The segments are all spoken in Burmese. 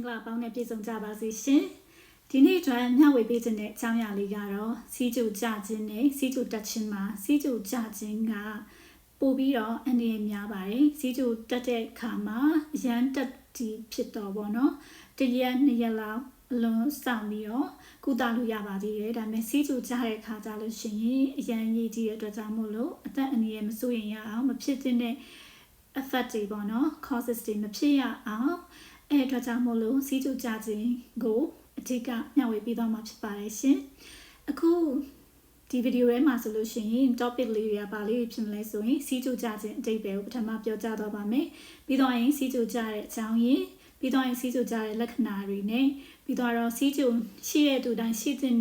င်္ဂလာပေါင်းနဲ့ပြည့်စုံကြပါစေရှင်ဒီနေ့အတွက်မျှဝေပေးခြင်းတဲ့အကြောင်းအရာလေးကတော့စီးကျူကြခြင်းနဲ့စီးကျူတက်ခြင်းမှာစီးကျူကြခြင်းကပို့ပြီးတော့အနေနဲ့များပါတယ်စီးကျူတက်တဲ့အခါမှာရန်တက်တီဖြစ်တော့ဗောနော်တရက်နှစ်ရက်လောက်အလွန်ဆောင်ပြီးတော့ကုသလို့ရပါသေးတယ်ဒါပေမဲ့စီးကျူကြတဲ့အခါကြလို့ရှိရင်အရန်ရည်ကြီးတဲ့အတွက်ကြောင့်မို့လို့အသက်အန္တရာယ်မစိုးရင်ရအောင်မဖြစ်တဲ့ effect တွေပေါ့နော် causes တွေမဖြစ်ရအောင် အဲ့အတွက်ကြောင့်မို့လို့စီးကျူကြခြင်းကိုအထက်ကမျှဝေပေးသွားမှာဖြစ်ပါတယ်ရှင်အခုဒီဗီဒီယိုထဲမှာဆိုလို့ရှိရင် topic လေးတွေကပါလေးဖြစ်မလဲဆိုရင်စီးကျူကြခြင်းအတိတ်ပဲကိုပထမပြောကြားတော့ပါမယ်ပြီးတော့ရင်စီးကျူကြတဲ့အကြောင်းရင်းပြီးတော့ရင်စီးကျူကြတဲ့လက္ခဏာတွေနဲ့ပြီးတော့စီးကျူရှိတဲ့သူတိုင်းရှိတဲ့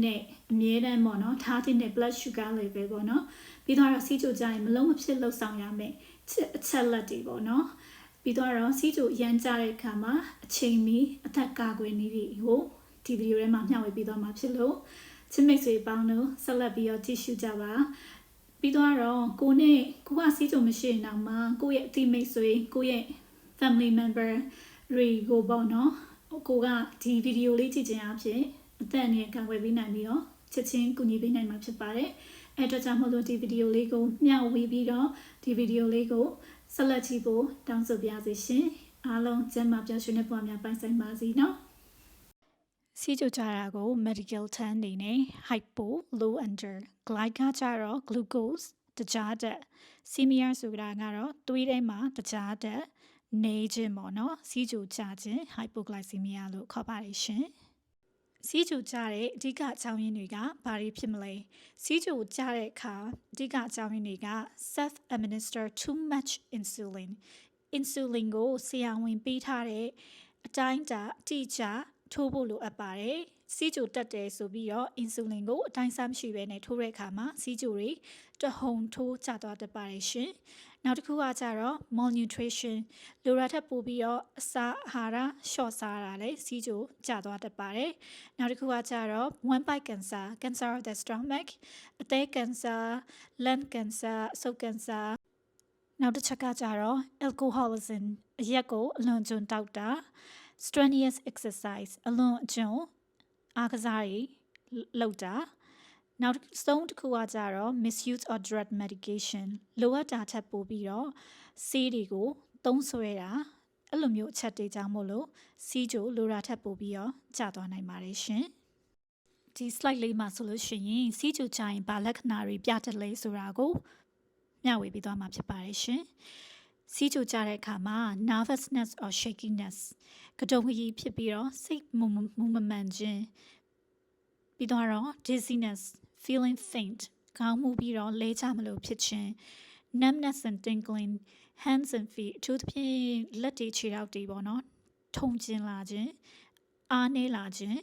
အမြဲတမ်းပေါ့နော်ထားတဲ့ blood sugar level ပေါ့နော်ပြီးတော့စီးကျူကြရင်မလုံးမဖြစ်လှုပ်ဆောင်ရမယ်အချက်လက်တွေပေါ့နော် ပြီးတော့စီးကျူရမ်းကြတဲ့အခါမှာအချိန်မီအသက်ကာကွယ်နည်းတွေကိုဒီဗီဒီယိုထဲမှာမျှဝေပေးသွားမှာဖြစ်လို့ချစ်မိတ်ဆွေပေါင်းတို့ဆက်လက်ပြီးတော့ကြည့်ရှုကြပါပြီးတော့ကိုနဲ့ကိုကစီးကြုံမရှိရင်တော့မှကိုရဲ့အတိမိတ်ဆွေကိုရဲ့ family member တွေကိုပေါ့နော်ကိုကဒီဗီဒီယိုလေးကြည့်ခြင်းအဖြစ်အသက်အန္တရာယ်ကာကွယ်ပေးနိုင်ပြီးတော့ချက်ချင်းကူညီပေးနိုင်မှာဖြစ်ပါတယ်အဲအတွက်ကြောင့်မို့လို့ဒီဗီဒီယိုလေးကိုမျှဝေပြီးတော့ဒီဗီဒီယိုလေးကို ဆက်လက်ကြည့်ဖို့တောင်းဆိုပါရစေရှင်အားလုံးကျန်းမာပျော်ရွှင်တဲ့ဘဝများပိုင်ဆိုင်ပါစေနော်စီကြကြတာကို medical term အနေနဲ့ hypo low under glyca ကြတော့ glucose တကြားတက်စီမီယာဆိုတာကတော့သွေးထဲမှာတကြားတက်နေခြင်းပေါ့နော်စီကြကြခြင်း hypoglycemia လို့ခေါ်ပါတယ်ရှင် စီးကြိုကြတဲ့အဓိကအကြောင်းရင်းတွေကဘာတွေဖြစ်မလဲစီးကြိုကြတဲ့အခါအဓိကအကြောင်းရင်းတွေက self administer too much insulin insulin ကိုဆရာဝန်ပေးထားတဲ့အတိုင်းတာအတိအကျထိုးဖို့လိုအပ်ပါတယ်စီးကြိုတက်တယ်ဆိုပြီးတော့ insulin ကိုအတိုင်းစားမရှိဘဲနဲ့ထိုးတဲ့အခါမှာစီးကြိုတွေတဟုန်ထိုးကျသွားတတ်ပါတယ်ရှင် နောက်တစ်ခုကကြတော့ malnutrition လိုရာထက်ပိုပြီးတော့အစာအာဟာရလျှော့စားတာလေစီးကြိုကျသွားတတ်ပါတယ်နောက်တစ်ခုကကြတော့ one bite cancer cancer of the stomach အသည်း cancer lung cancer အဆုတ် cancer နောက်တစ်ချက်ကကြတော့ alcoholism အရက်ကိုအလွန်ကျွံတောက်တာ strenuous exercise အလွန်အကျွံအားကစားတွေလုပ်တာ နောက်ဆုံးတစ်ခုကကြတော့ misuse of drug medication လိုအပ်တာထက်ပိုပြီးတော့ဆေးတွေကိုသုံးဆွဲတာအဲ့လိုမျိုးအချက်တွေကြောင့်မို့လို့စီးကြိုလိုရာထက်ပိုပြီးတော့ကျသွားနိုင်ပါတယ်ရှင်ဒီ slide လေးမှာဆိုလို့ရှိရင်စီးကြိုချရင်ဘာလက္ခဏာတွေပြတတ်လဲဆိုတာကိုမျှဝေပေးသွားမှာဖြစ်ပါတယ်ရှင်စီးကြိုကြတဲ့အခါမှာ nervousness or shakiness ကတုံခရီးဖြစ်ပြီးတော့စိတ်မမမမှန်ခြင်းပြီးတော့ dizziness feeling faint ခေါင်းမူပြီးတော့လဲချမလို့ဖြစ်ခြင်း numbness and tingling hands and feet အထူးသဖြင့်လက်တွေခြေထောက်တွေပေါ့နော်ထုံကျင်လာခြင်းအားနည်းလာခြင်း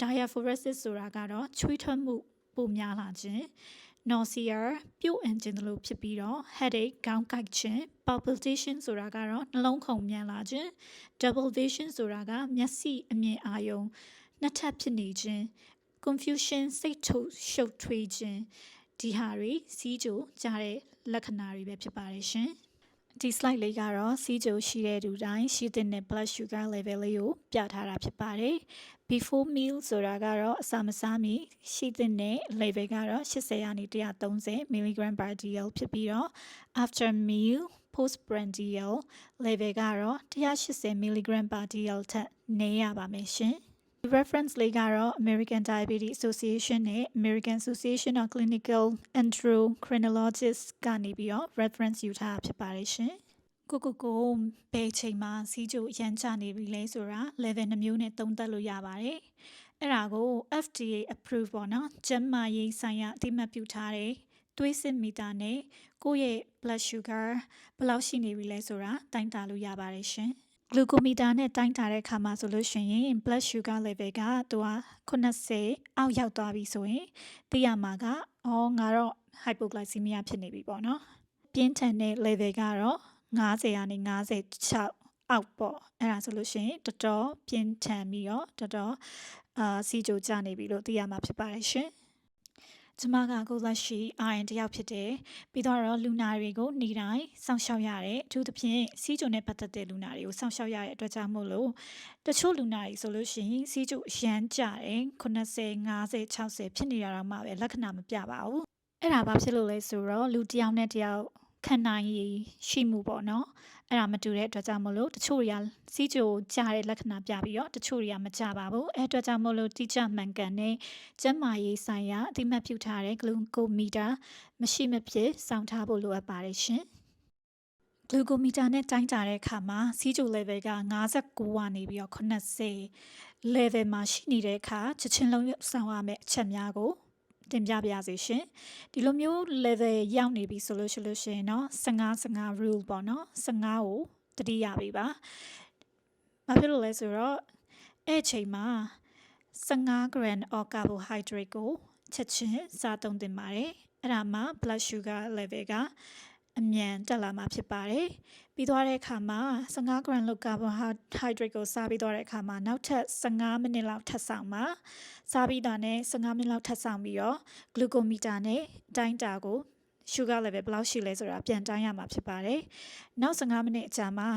diaphoresis ဆိုတာကတော့ချွေးထွက်မှုပိုများလာခြင်း nausea ပြုတ်အန်ခြင်းလို့ဖြစ်ပြီးတော့ headache ခေါင်းကိုက်ခြင်း palpitation ဆိုတာကတော့နှလုံးခုန်မြန်လာခြင်း double vision ဆိုတာကမျက်စိအမြင်အာရုံနှစ်ထပ်ဖြစ်နေခြင်း confusion စိတ်ထုတ်ရှုပ်ထွေးခြင်းဒီဟာတွေစီးကြိုကြားတဲ့လက္ခဏာတွေပဲဖြစ်ပါတယ်ရှင်ဒီ slide လေးကတော့စီးကြိုရှိတဲ့သူတိုင်းရှိတဲ့ blood sugar level လေးကိုပြထားတာဖြစ်ပါတယ် before meal ဆိုတာကတော့အစာမစားမီရှိတဲ့ level ကတော့80ရာနေ130 mg per dl ဖြစ်ပြီးတော့ after meal post prandial level ကတော့180 mg per dl ထက်နည်းရပါမယ်ရှင် reference လေးကတော့ American Diabetes Association နဲ့ American Association of Clinical Endocrinologists ကနေပြီးတော့ reference ယူထားဖြစ်ပါတယ်ရှင်ကိုကိုကိုဘယ်ချိန်မှာစီးကြိုရမ်းချနေပြီလဲဆိုတာ level နှမျိုးနဲ့သုံးသပ်လို့ရပါတယ်အဲ့ဒါကို FDA approve ပေါ့နော်ကျန်းမာရေးဆိုင်ရာအသိမှတ်ပြုထားတဲ့သွေးစစ်မီတာနဲ့ကိုယ့်ရဲ့ blood sugar ဘယ်လောက်ရှိနေပြီလဲဆိုတာတိုင်းတာလို့ရပါတယ်ရှင်။ ဂလူကိုမီတာနဲ့တိုင်းထားတဲ့အခါမှာဆိုလို့ရှိရင် blood sugar level ကသူက80အောက်ရောက်သွားပြီဆိုရင်သိရမှာကအော်ငါတော့ hypoglycemia ဖြစ်နေပြီပေါ့နော်ပြင်းထန်တဲ့ level ကတော့90ကနေ96အောက်ပေါ့အဲ့ဒါဆိုလို့ရှိရင်တော်တော်ပြင်းထန်ပြီးတော့တော်တော်အာစီကြိုကျနေပြီလို့သိရမှာဖြစ်ပါတယ်ရှင် ကျမကကိုလက်ရှိ RN တယောက်ဖြစ်တယ်ပြီးတော့လူနာတွေကိုနေတိုင်းစောင့်ရှောက်ရတယ်အထူးသဖြင့်စီးကြုံနဲ့ပတ်သက်တဲ့လူနာတွေကိုစောင့်ရှောက်ရတဲ့အတွက်ကြောင့်မို့လို့တချို့လူနာတွေဆိုလို့ရှိရင်စီးကြုံရမ်းကြတယ်80 50 60ဖြစ်နေရတော့မှပဲလက္ခဏာမပြပါဘူးအဲ့ဒါဘာဖြစ်လို့လဲဆိုတော့လူတစ်ယောက်နဲ့တစ်ယောက် ခံနိုင်ရည်ရှိမှုပေါ့နော်အဲ့ဒါမတူတဲ့အတွက်ကြောင့်မလို့တချို့တွေကစီးကြိုကြားတဲ့လက္ခဏာပြပြီးတော့တချို့တွေကမကြပါဘူးအဲ့အတွက်ကြောင့်မလို့တိကျမှန်ကန်တဲ့ကျန်းမာရေးဆိုင်ရာအတိမတ်ပြုထားတဲ့ဂလူကိုမီတာမရှိမဖြစ်စောင့်ထားဖို့လိုအပ်ပါတယ်ရှင်ဂလူကိုမီတာနဲ့တိုင်းတာတဲ့အခါမှာစီးကြို level က59ကနေပြီးတော့80 level မှာရှိနေတဲ့အခါချက်ချင်းလုံးဆောင်ရမယ့်အချက်များကို တင်ပြပါရစေရှင်ဒီလိုမျိုး level ရောက်နေပြီဆိုလို့ရှိလို့ရှင်เนาะ15 15 rule ပေါ့เนาะ15ကိုတတိယပေးပါဘာဖြစ်လို့လဲဆိုတော့အဲ့ချိန်မှာ15 gram of carbohydrate ကိုချက်ချင်းစားသုံးသင့်ပါတယ်အဲ့ဒါမှ blood sugar level က အမြန်တက်လာမှာဖြစ်ပါတယ်။ပြီးသွားတဲ့အခါမှာ15 gram လောက် carbohydrate ကိုစားပြီးသွားတဲ့အခါမှာနောက်ထပ်15မိနစ်လောက်ထပ်ဆောင်ပါ။စားပြီးတာနဲ့15မိနစ်လောက်ထပ်ဆောင်ပြီးတော့ glucometer နဲ့တိုင်းတာကို sugar level ဘယ်လောက်ရှိလဲဆိုတာပြန်တိုင်းရမှာဖြစ်ပါတယ်။နောက်15မိနစ်အကြာမှာ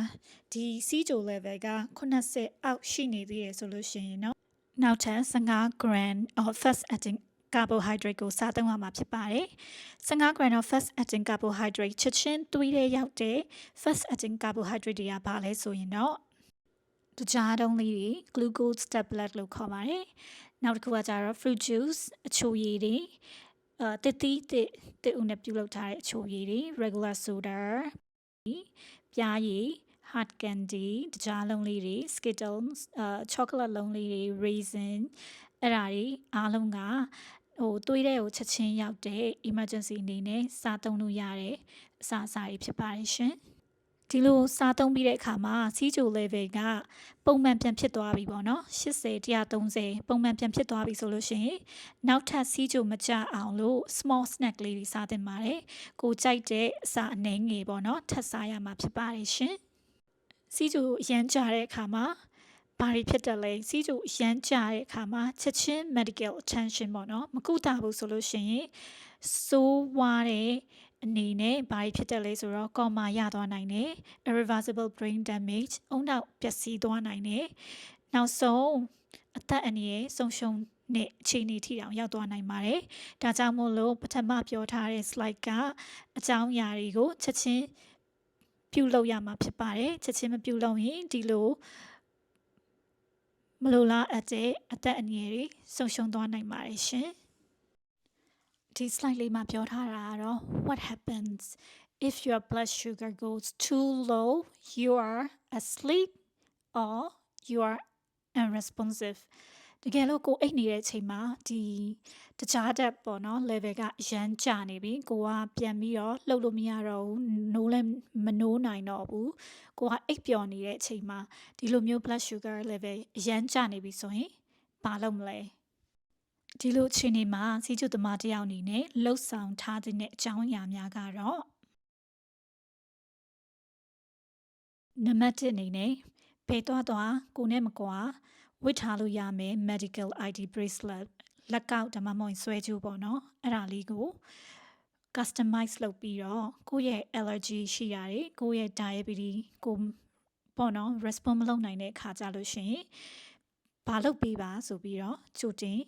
ဒီ CO level က80 out ရှိနေသေးတယ်ဆိုလို့ရှိရင်တော့နောက်ထပ်15 gram of fast acting carbohydrate ကိုစားသုံးရမှာဖြစ်ပါတယ်။15 gram of fast acting carbohydrate ချက်ချင်းသွေးထဲရောက်တဲ့ fast acting carbohydrate တွေကဘာလဲဆိုရင်တော့တကြားတုံးလေးတွေ glucose tablet လို့ခေါ်ပါတယ်။နောက်တစ်ခုကကျတော့ fruit juice အချိုရည်တွေအဲတတိတစ်တစ်ဦးနဲ့ပြုလုပ်ထားတဲ့အချိုရည်တွေ regular soda ပြားရည် hard candy တကြားလုံးလေးတွေ skittles အဲ chocolate လုံးလေးတွေ raisin အဲ့ဒါတွေအားလုံးက ဟိုသွေးတဲ့ကိုချက်ချင်းရောက်တဲ့ emergency အနေနဲ့စားသုံးလို့ရတဲ့အစာအစာတွေဖြစ်ပါတယ်ရှင်ဒီလိုစားသုံးပြီးတဲ့အခါမှာစီးကြို level ကပုံမှန်ပြန်ဖြစ်သွားပြီပေါ့နော်80 130ပုံမှန်ပြန်ဖြစ်သွားပြီဆိုလို့ရှိရင်နောက်ထပ်စီးကြိုမကြအောင်လို့ small snack လေးတွေစားသင့်ပါတယ်ကိုကြိုက်တဲ့အစာအနှဲငယ်ပေါ့နော်ထပ်စားရမှာဖြစ်ပါတယ်ရှင်စီးကြိုရမ်းကြတဲ့အခါမှာ ဘာတွေဖြစ်တယ်လဲစီးကျူရမ်းကြတဲ့အခါမှာချက်ချင်း medical attention ပေါ့နော်မကုသဘူးဆိုလို့ရှိရင်စိုးဝါတဲ့အနေနဲ့ဘာတွေဖြစ်တယ်လဲဆိုတော့ comma ရသွားနိုင်တယ် irreversible brain damage အုံနောက်ပျက်စီးသွားနိုင်တယ်နောက်ဆုံးအသက်အန္တရာယ်ဆုံးရှုံးနဲ့အခြေအနေထိတောင်ရောက်သွားနိုင်ပါတယ်ဒါကြောင့်မို့လို့ပထမပြောထားတဲ့ slide ကအကြောင်းအရာတွေကိုချက်ချင်းပြုလုပ်ရမှာဖြစ်ပါတယ်ချက်ချင်းမပြုလုပ်ရင်ဒီလို မလိုလားအပ်တဲ့အသက်အန္တရာယ်တွေဆုံးရှုံးသွားနိုင်ပါတယ်ရှင်ဒီ slide လေးမှာပြောထားတာကတော့ what happens if your blood sugar goes too low you are asleep or you are unresponsive တကယ်လို့ကိုအိတ်နေတဲ့အချိန်မှာဒီတခြားတက်ပေါ့နော် level ကအရန်ကျနေပြီကိုကပြန်ပြီးတော့လှုပ်လို့မရတော့ဘူးနိုးလည်းမနိုးနိုင်တော့ဘူးကိုကအိတ်ပျော်နေတဲ့အချိန်မှာဒီလိုမျိုး blood sugar level အရန်ကျနေပြီဆိုရင်ဘာလုပ်မလဲဒီလိုအခြေအနေမှာစီးကျူသမားတယောက်အနေနဲ့လှုပ်ဆောင်ထားတဲ့အကြောင်းအရာများကတော့နံပါတ်1အနေနဲ့ဘယ်တော့တော့ကိုနဲ့မကွာ ဝတ်ထားလို့ရမယ် medical ID bracelet လက်ကောက်ဒါမှမဟုတ်ဆွဲကြိုးပေါ့နော်အဲ့ဒါလေးကို customize လုပ်ပြီးတော့ကိုယ့်ရဲ့ allergy ရှိရတယ်ကိုယ့်ရဲ့ diabetes ကိုပေါ့နော် respond မလုပ်နိုင်တဲ့အခါကြလို့ရှိရင်ဘာလုပ်ပေးပါဆိုပြီးတော့ကြိုတင်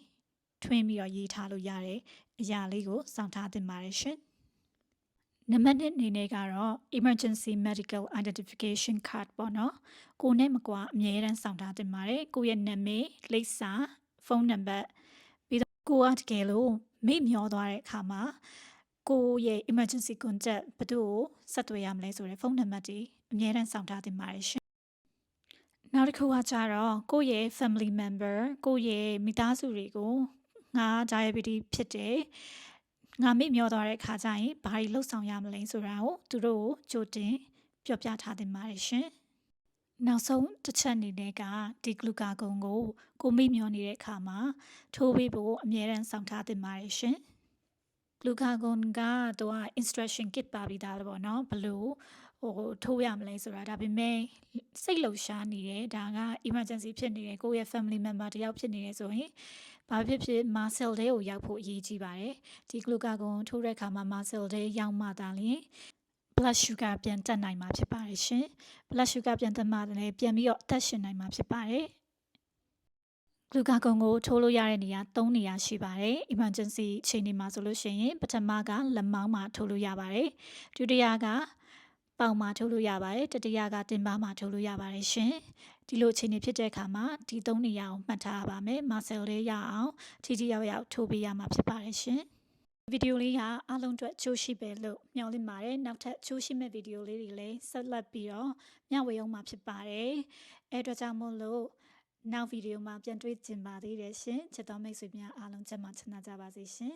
ထွင်းပြီးတော့ရေးထားလို့ရတဲ့အရာလေးကိုစောင့်ထားသင့်ပါတယ်ရှင် နံပါတ်1အနေနဲ့ကတော့ emergency medical identification card ပေါ့နော်ကိုနဲ့မကွာအမြဲတမ်းစောင့်ထားတင်ပါတယ်ကိုရဲ့နာမည်လိပ်စာဖုန်းနံပါတ်ပြီးတော့ကိုကတကယ်လို့မေ့မျောသွားတဲ့အခါမှာကိုရဲ့ emergency contact ဘယ်သူ့ကိုဆက်သွယ်ရမလဲဆိုတဲ့ဖုန်းနံပါတ်တွေအမြဲတမ်းစောင့်ထားတင်ပါတယ်ရှင်နောက်တစ်ခုကကြတော့ကိုယ့်ရဲ့ family member ကိုယ့်ရဲ့မိသားစုတွေကိုငါ diabetes ဖြစ်တယ် ငါမေ့မျောသွားတဲ့ခါကျရင်ဘာတွေလှုပ်ဆောင်ရမလဲဆိုတာကိုသူတို့ကိုကြိုတင်ပြောပြထားတင်ပါတယ်ရှင်နောက်ဆုံးတစ်ချက်အနေနဲ့ကဒီဂလူကာဂုံကိုကိုမေ့မျောနေတဲ့အခါမှာထိုးပေးဖို့အမြဲတမ်းဆောင်ထားတင်ပါတယ်ရှင်ဂလူကာဂုံကသူက instruction kit ပါပြီးသားပေါ့နော်ဘလို့ဟိုထိုးရမလဲဆိုတာဒါပေမဲ့စိတ်လှုပ်ရှားနေတယ်ဒါက emergency ဖြစ်နေတယ်ကိုယ့်ရဲ့ family member တယောက်ဖြစ်နေတယ်ဆိုရင် ဘာဖြစ်ဖြစ် muscle တွေကိုရောက်ဖို့အရေးကြီးပါတယ်ဒီ glucagon ထိုးတဲ့အခါမှာ muscle တွေရောက်မှသာလျှင် blood sugar ပြန်တက်နိုင်မှာဖြစ်ပါတယ်ရှင် blood sugar ပြန်တက်မှလည်းပြန်ပြီးတော့အသက်ရှင်နိုင်မှာဖြစ်ပါတယ်ဂလူကာကွန်ကိုထိုးလို့ရတဲ့နေရာ၃နေရာရှိပါတယ်။ emergency အချိန်တွေမှာဆိုလို့ရှိရင်ပထမကလက်မောင်းမှာထိုးလို့ရပါတယ်။ဒုတိယကပေါင်မှာထိုးလို့ရပါတယ်။တတိယကတင်ပါမှာထိုးလို့ရပါတယ်ရှင်။ဒီလိုအချိန်တွေဖြစ်တဲ့အခါမှာဒီ၃နေရာကိုမှတ်ထားရပါမယ်။ muscle လေးရအောင်ထိထိရောက်ရောက်ထိုးပေးရမှာဖြစ်ပါတယ်ရှင်။ဗီဒီယိုလေးကအားလုံးအတွက်ချိုးရှိပဲလို့မျှော်လင့်ပါတယ်။နောက်ထပ်ချိုးရှိမဲ့ဗီဒီယိုလေးတွေလည်းဆက်လက်ပြီးတော့မျှဝေအောင်မှာဖြစ်ပါတယ်။အဲအတွက်ကြောင့်မို့လို့နောက်ဗီဒီယိုမှာပြန်တွေ့ကြပါသေးတယ်ရှင်ချစ်တော်မိတ်ဆွေများအားလုံးကျန်းမာချမ်းသာကြပါစေရှင်